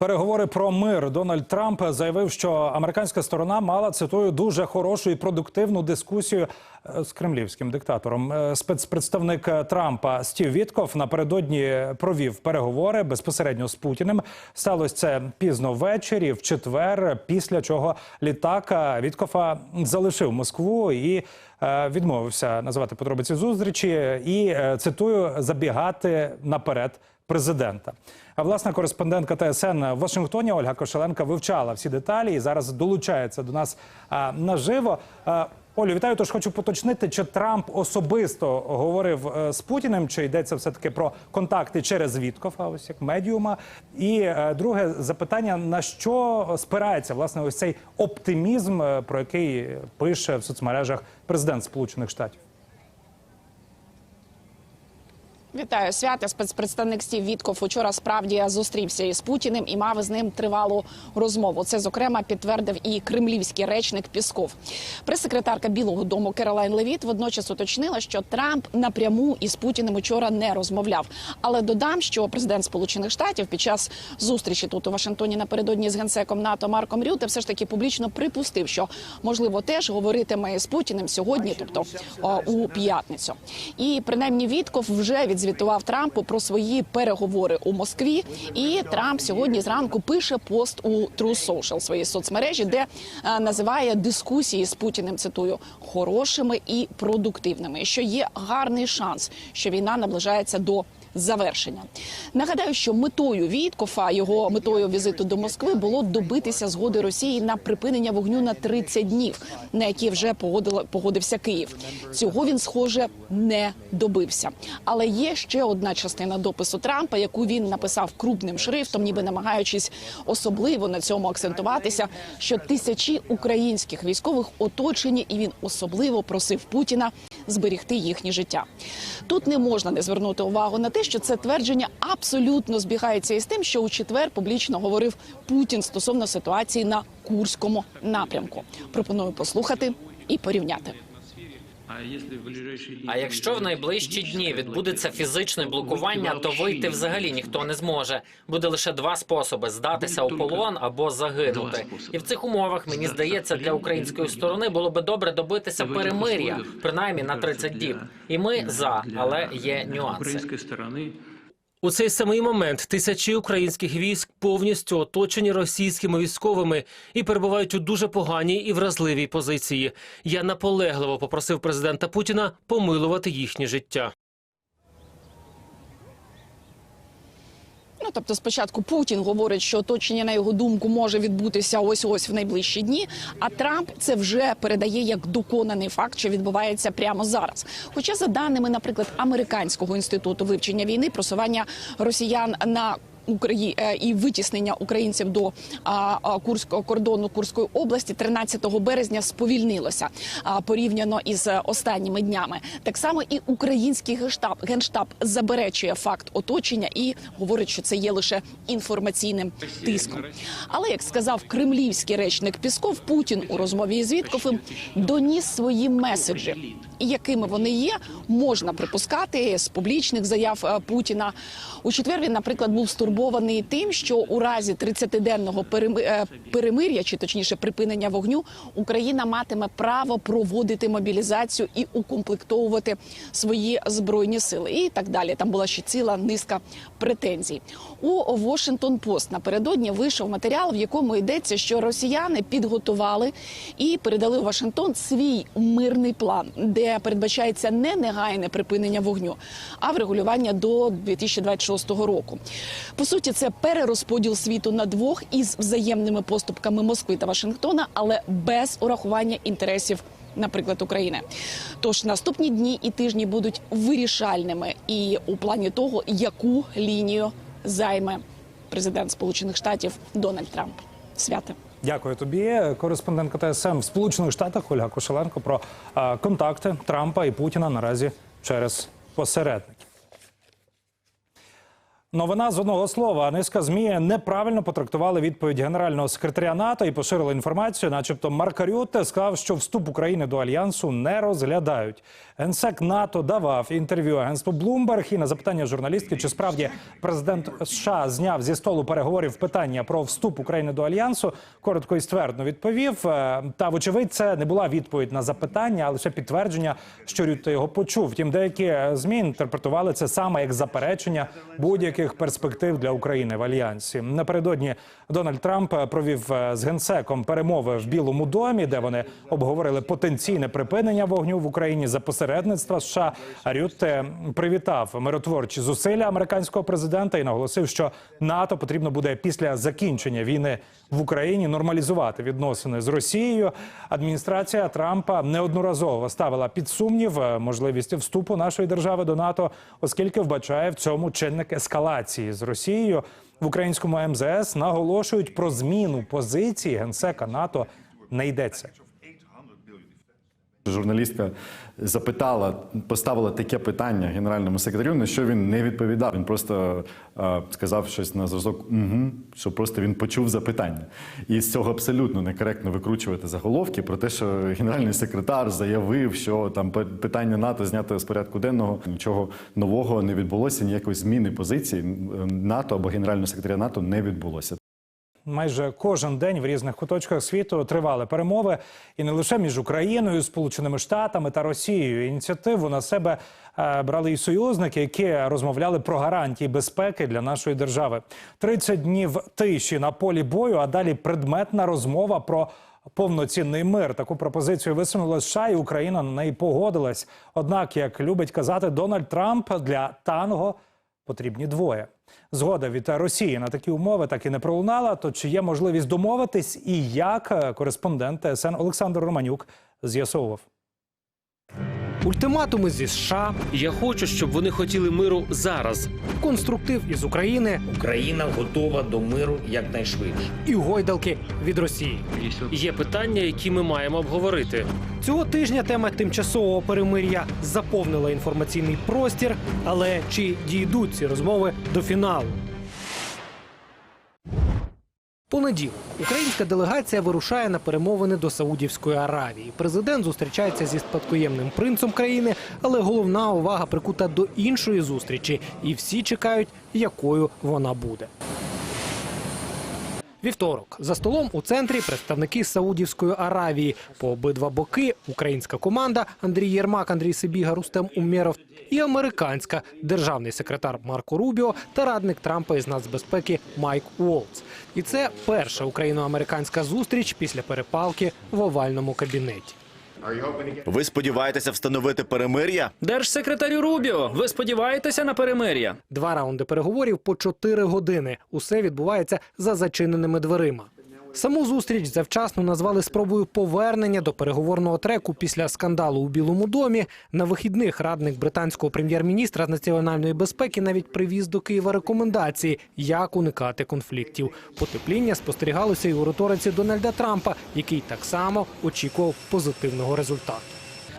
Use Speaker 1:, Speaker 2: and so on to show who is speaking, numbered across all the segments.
Speaker 1: Переговори про мир Дональд Трамп заявив, що американська сторона мала цитую дуже хорошу і продуктивну дискусію е, з кремлівським диктатором. Е, Спецпредставник Трампа Стів Вітков напередодні провів переговори безпосередньо з Путіним. Сталося це пізно ввечері, в четвер, після чого літак Віткофа залишив Москву і відмовився називати подробиці зустрічі і е, цитую забігати наперед президента. А власна кореспондентка ТСН в Вашингтоні Ольга Кошеленка вивчала всі деталі і зараз долучається до нас наживо. Олю, вітаю. Тож хочу поточнити, чи Трамп особисто говорив е, з Путіним, чи йдеться все таки про контакти через Віткофа, ось як медіума. І е, друге запитання: на що спирається власне ось цей оптимізм, е, про який пише в соцмережах президент Сполучених Штатів?
Speaker 2: Вітаю свята. Спецпредставник Стів Вітков учора справді зустрівся із Путіним і мав із ним тривалу розмову. Це зокрема підтвердив і кремлівський речник Пісков. Прес-секретарка Білого Дому Керолайн Левіт водночас уточнила, що Трамп напряму із Путіним учора не розмовляв. Але додам, що президент Сполучених Штатів під час зустрічі тут у Вашингтоні напередодні з генсеком НАТО Марком Рюте все ж таки публічно припустив, що можливо теж говоритиме з Путіним сьогодні, тобто у п'ятницю. І принаймні Вітков вже відзвітував Трампу про свої переговори у Москві. І Трамп сьогодні зранку пише пост у True Social, своїй соцмережі, де е, називає дискусії з Путіним цитую хорошими і продуктивними. Що є гарний шанс, що війна наближається до. Завершення нагадаю, що метою Віткофа його метою візиту до Москви було добитися згоди Росії на припинення вогню на 30 днів, на які вже погодила погодився Київ. Цього він схоже не добився. Але є ще одна частина допису Трампа, яку він написав крупним шрифтом, ніби намагаючись особливо на цьому акцентуватися, що тисячі українських військових оточені, і він особливо просив Путіна зберігти їхнє життя. Тут не можна не звернути увагу на те, що це твердження абсолютно збігається із тим, що у четвер публічно говорив Путін стосовно ситуації на Курському напрямку. Пропоную послухати і порівняти.
Speaker 3: А якщо в найближчі дні відбудеться фізичне блокування, то вийти взагалі ніхто не зможе. Буде лише два способи: здатися у полон або загинути. І в цих умовах мені здається, для української сторони було би добре добитися перемир'я, принаймні на 30 діб. І ми за, але є нюанси.
Speaker 4: У цей самий момент тисячі українських військ повністю оточені російськими військовими і перебувають у дуже поганій і вразливій позиції. Я наполегливо попросив президента Путіна помилувати їхнє життя.
Speaker 2: Ну тобто, спочатку Путін говорить, що оточення на його думку може відбутися ось ось в найближчі дні. А Трамп це вже передає як доконаний факт, що відбувається прямо зараз. Хоча, за даними, наприклад, американського інституту вивчення війни, просування росіян на Украї... е, і витіснення українців до Курського кордону Курської області 13 березня сповільнилося порівняно із е, останніми днями. Так само і український генштаб генштаб заперечує факт оточення і говорить, що це є лише інформаційним тиском. Але як сказав кремлівський речник Пісков, Путін у розмові із Віткофом доніс свої меседжі, і якими вони є, можна припускати з публічних заяв е, Путіна. У четвер він, наприклад, був стурбований тим, що у разі 30-денного е, перемир'я, чи точніше припинення вогню, Україна матиме право проводити мобілізацію і укомплектовувати свої збройні сили, і так далі. Там була ще ціла низка претензій. У Washington Post напередодні вийшов матеріал, в якому йдеться, що росіяни підготували і передали Вашингтон свій мирний план, де передбачається не негайне припинення вогню, а врегулювання до 2026 року. По суті, це перерозподіл світу на двох із взаємними поступками Москви та Вашингтона, але без урахування інтересів. Наприклад, України, тож наступні дні і тижні будуть вирішальними і у плані того, яку лінію займе президент Сполучених Штатів Дональд Трамп. Свята.
Speaker 1: Дякую тобі. Кореспондентка ТСМ в Сполучених Штатах Ольга Кошеленко про е, контакти Трампа і Путіна наразі через посередників. Новина з одного слова. Низка змі неправильно потрактували відповідь генерального секретаря НАТО і поширили інформацію, начебто Марк Рютте сказав, що вступ України до альянсу не розглядають. Генсек НАТО давав інтерв'ю агентству Bloomberg і на запитання журналістки, чи справді президент США зняв зі столу переговорів питання про вступ України до альянсу, коротко і ствердно відповів. Е, Та вочевидь, це не була відповідь на запитання, а лише підтвердження, що Рютте його почув. Втім, деякі змі інтерпретували це саме як заперечення будь-яких перспектив для України в альянсі. Напередодні Дональд Трамп провів е, з генсеком перемови в Білому домі, де вони обговорили потенційне припинення вогню в Україні за посередництва США. Рютте привітав миротворчі зусилля американського президента і наголосив, що НАТО потрібно буде після закінчення війни в Україні нормалізувати відносини з Росією. Адміністрація Трампа неодноразово ставила під сумнів е, можливість вступу нашої держави до НАТО, оскільки вбачає в цьому чинник ескалації з Росією. В українському МЗС наголошують про зміну позиції генсека НАТО не йдеться.
Speaker 5: Журналістка запитала, поставила таке питання генеральному секретарю, на що він не відповідав. Він просто е, сказав щось на зразок, угу, що просто він почув запитання. І з цього абсолютно некоректно викручувати заголовки про те, що генеральний секретар заявив, що там питання НАТО знято з порядку денного. Нічого нового не відбулося, ніякої зміни позиції НАТО або генерального секретаря НАТО не відбулося.
Speaker 1: Майже кожен день в різних куточках світу тривали перемови, і не лише між Україною, Сполученими Штатами та Росією. Ініціативу на себе е, брали і союзники, які розмовляли про гарантії безпеки для нашої держави. 30 днів тиші на полі бою, а далі предметна розмова про. Повноцінний мир таку пропозицію висунули США, і Україна на неї погодилась. Однак, як любить казати Дональд Трамп, для танго потрібні двоє. Згода від Росії на такі умови так і не пролунала. То чи є можливість домовитись, і як е, кореспондент ТСН Олександр Романюк з'ясовував.
Speaker 6: Ультиматуми зі США,
Speaker 4: Я хочу, щоб вони хотіли миру зараз.
Speaker 6: конструктив із України
Speaker 7: Україна готова до миру якнайшвидше.
Speaker 6: і гойдалки від Росії.
Speaker 4: Є питання, які ми маємо обговорити.
Speaker 6: Цього тижня тема тимчасового перемир'я заповнила інформаційний простір. Але чи дійдуть ці розмови до фіналу? Понеділок українська делегація вирушає на перемовини до Саудівської Аравії. Президент зустрічається зі спадкоємним принцем країни, але головна увага прикута до іншої зустрічі, і всі чекають, якою вона буде. Вівторок за столом у центрі представники Саудівської Аравії. По обидва боки українська команда Андрій Єрмак, Андрій Сибіга, Рустем Умєров і американська державний секретар Марко Рубіо та радник Трампа із нацбезпеки Майк Уолтс. І це перша україно-американська зустріч після перепалки в овальному кабінеті.
Speaker 8: Ви сподіваєтеся встановити перемир'я?
Speaker 9: Держсекретарю Рубіо, ви сподіваєтеся на перемир'я?
Speaker 6: Два раунди переговорів по чотири години. Усе відбувається за зачиненими дверима. Саму зустріч завчасно назвали спробою повернення до переговорного треку після скандалу у Білому домі. На вихідних радник британського прем'єр-міністра з національної безпеки навіть привіз до Києва рекомендації, як уникати конфліктів. Потепління спостерігалося і у риториці Дональда Трампа, який так само очікував позитивного результату.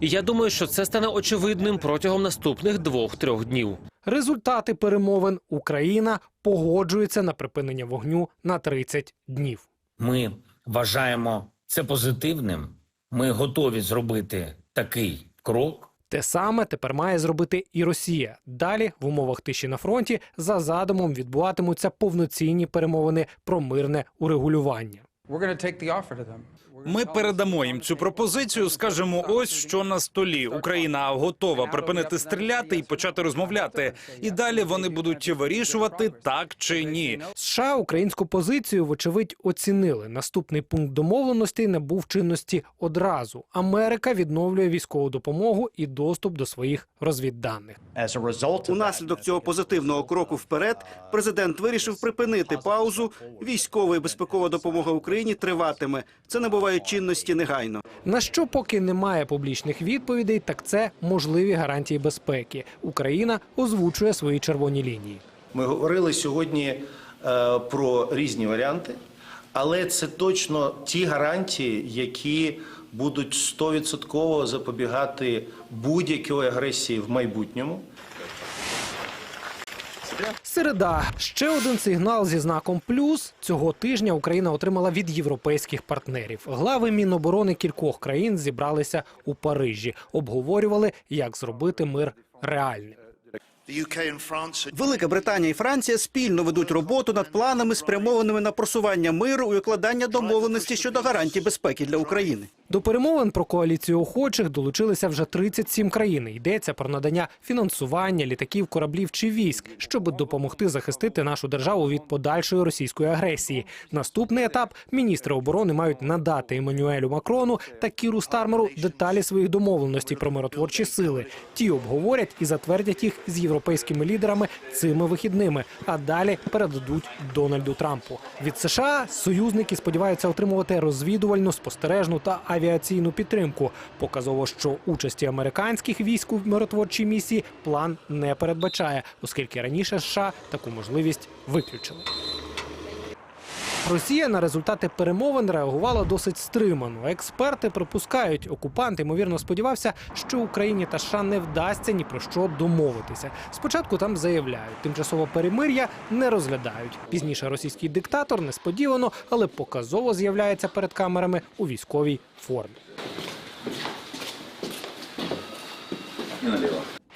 Speaker 4: І я думаю, що це стане очевидним протягом наступних двох-трьох днів.
Speaker 6: Результати перемовин Україна погоджується на припинення вогню на 30 днів.
Speaker 7: Ми вважаємо це позитивним. Ми готові зробити такий крок.
Speaker 6: Те саме тепер має зробити і Росія. Далі, в умовах тиші на фронті, за задумом відбуватимуться повноцінні перемовини про мирне урегулювання.
Speaker 10: Ми передамо їм цю пропозицію. Скажемо, ось що на столі. Україна готова припинити стріляти і почати розмовляти. І далі вони будуть вирішувати так чи ні.
Speaker 6: США українську позицію, вочевидь, оцінили. Наступний пункт домовленостей набув чинності одразу. Америка відновлює військову допомогу і доступ до своїх розвідданих.
Speaker 11: Унаслідок цього позитивного кроку вперед президент вирішив припинити паузу. Військова і безпекова допомога Україні триватиме. Це набуває чинності негайно.
Speaker 6: На що поки немає публічних відповідей, так це можливі гарантії безпеки. Україна озвучує свої червоні лінії.
Speaker 12: Ми говорили сьогодні е, про різні варіанти, але це точно ті гарантії, які будуть стовідсотково запобігати будь-якої агресії в майбутньому.
Speaker 6: Середа ще один сигнал зі знаком плюс. Цього тижня Україна отримала від європейських партнерів. Глави Міноборони кількох країн зібралися у Парижі, обговорювали, як зробити мир реальним.
Speaker 11: Велика Британія і Франція спільно ведуть роботу над планами, спрямованими на просування миру і укладання домовленості щодо гарантій безпеки для України.
Speaker 6: До перемовин про коаліцію охочих долучилися вже 37 країн. Йдеться про надання фінансування літаків, кораблів чи військ, щоб допомогти захистити нашу державу від подальшої російської агресії. Наступний етап міністри оборони мають надати Еммануелю Макрону та Кіру Стармеру деталі своїх домовленостей про миротворчі сили. Ті обговорять і затвердять їх з європейськими лідерами цими вихідними, а далі передадуть Дональду Трампу. Від США союзники сподіваються отримувати розвідувальну, спостережну та авіаційну підтримку. Показово, що участі американських військ у миротворчій місії план не передбачає, оскільки раніше США таку можливість виключили. Росія на результати перемовин реагувала досить стримано. Експерти припускають, окупант ймовірно сподівався, що Україні та США не вдасться ні про що домовитися. Спочатку там заявляють, тимчасове перемир'я не розглядають. Пізніше російський диктатор несподівано, але показово з'являється перед камерами у військовій формі.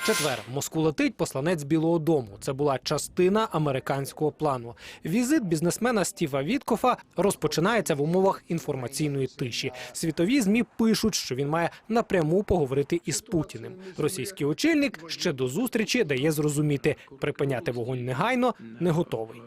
Speaker 6: Четвер в Москву летить посланець Білого Дому. Це була частина американського плану. Візит бізнесмена Стіва Віткофа розпочинається в умовах інформаційної тиші. Світові змі пишуть, що він має напряму поговорити із Путіним. Російський очільник ще до зустрічі дає зрозуміти, припиняти вогонь негайно не готовий.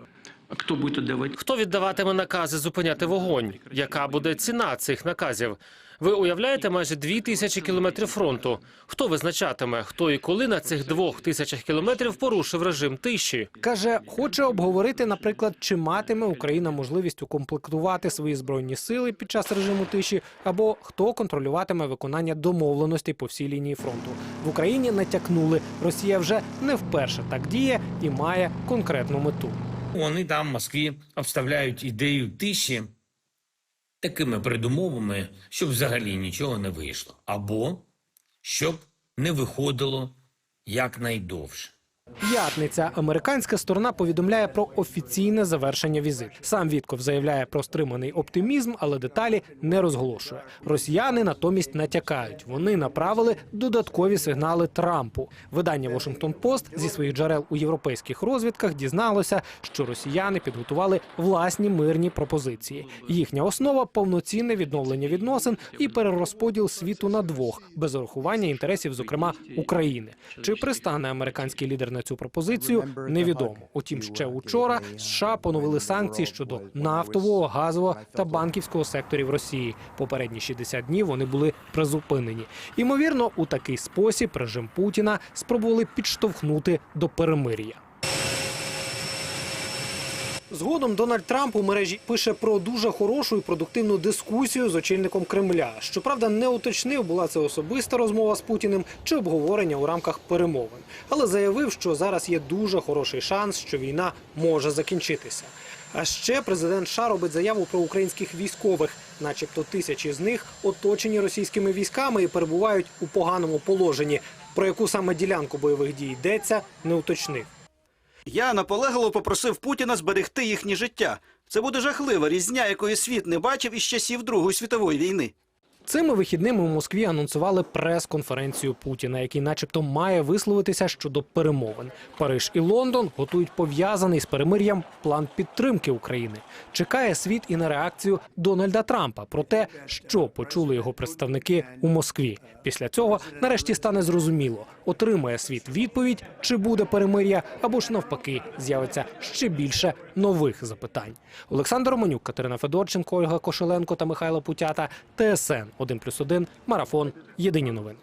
Speaker 4: Хто віддаватиме накази зупиняти вогонь? Яка буде ціна цих наказів? Ви уявляєте майже дві тисячі кілометрів фронту. Хто визначатиме, хто і коли на цих двох тисячах кілометрів порушив режим тиші?
Speaker 6: Каже, хоче обговорити, наприклад, чи матиме Україна можливість укомплектувати свої збройні сили під час режиму тиші, або хто контролюватиме виконання домовленостей по всій лінії фронту. В Україні натякнули, Росія вже не вперше так діє і має конкретну мету.
Speaker 7: Вони там в Москві обставляють ідею тиші такими передумовами, щоб взагалі нічого не вийшло, або щоб не виходило якнайдовше.
Speaker 6: П'ятниця. Американська сторона повідомляє про офіційне завершення візиту. Сам Вітков заявляє про стриманий оптимізм, але деталі не розголошує. Росіяни натомість натякають. Вони направили додаткові сигнали Трампу. Видання Washington Post зі своїх джерел у європейських розвідках дізналося, що росіяни підготували власні мирні пропозиції. Їхня основа повноцінне відновлення відносин і перерозподіл світу на двох, без урахування інтересів, зокрема України. Чи пристане американський лідер на цю пропозицію? Невідомо. Утім, ще учора США поновили санкції щодо нафтового, газового та банківського секторів Росії. Попередні 60 днів вони були призупинені. Ймовірно, у такий спосіб режим Путіна спробували підштовхнути до перемир'я. Згодом Дональд Трамп у мережі пише про дуже хорошу і продуктивну дискусію з очільником Кремля. Щоправда, не уточнив, була це особиста розмова з Путіним чи обговорення у рамках перемовин, але заявив, що зараз є дуже хороший шанс, що війна може закінчитися. А ще президент США робить заяву про українських військових, начебто тисячі з них оточені російськими військами і перебувають у поганому положенні. Про яку саме ділянку бойових дій йдеться, не уточнив.
Speaker 11: Я наполегливо попросив Путіна зберегти їхнє життя. Це буде жахлива різня, якої світ не бачив із часів Другої світової війни.
Speaker 6: Цими вихідними у Москві анонсували прес-конференцію Путіна, який, начебто, має висловитися щодо перемовин. Париж і Лондон готують пов'язаний з перемир'ям план підтримки України. Чекає світ і на реакцію Дональда Трампа про те, що почули його представники у Москві. Після цього нарешті стане зрозуміло, отримає світ відповідь, чи буде перемир'я, або ж навпаки, з'явиться ще більше нових запитань. Олександр Романюк, Катерина Федорченко, Ольга Кошеленко та Михайло Путята. ТСН 1+,1, Марафон. Єдині новини.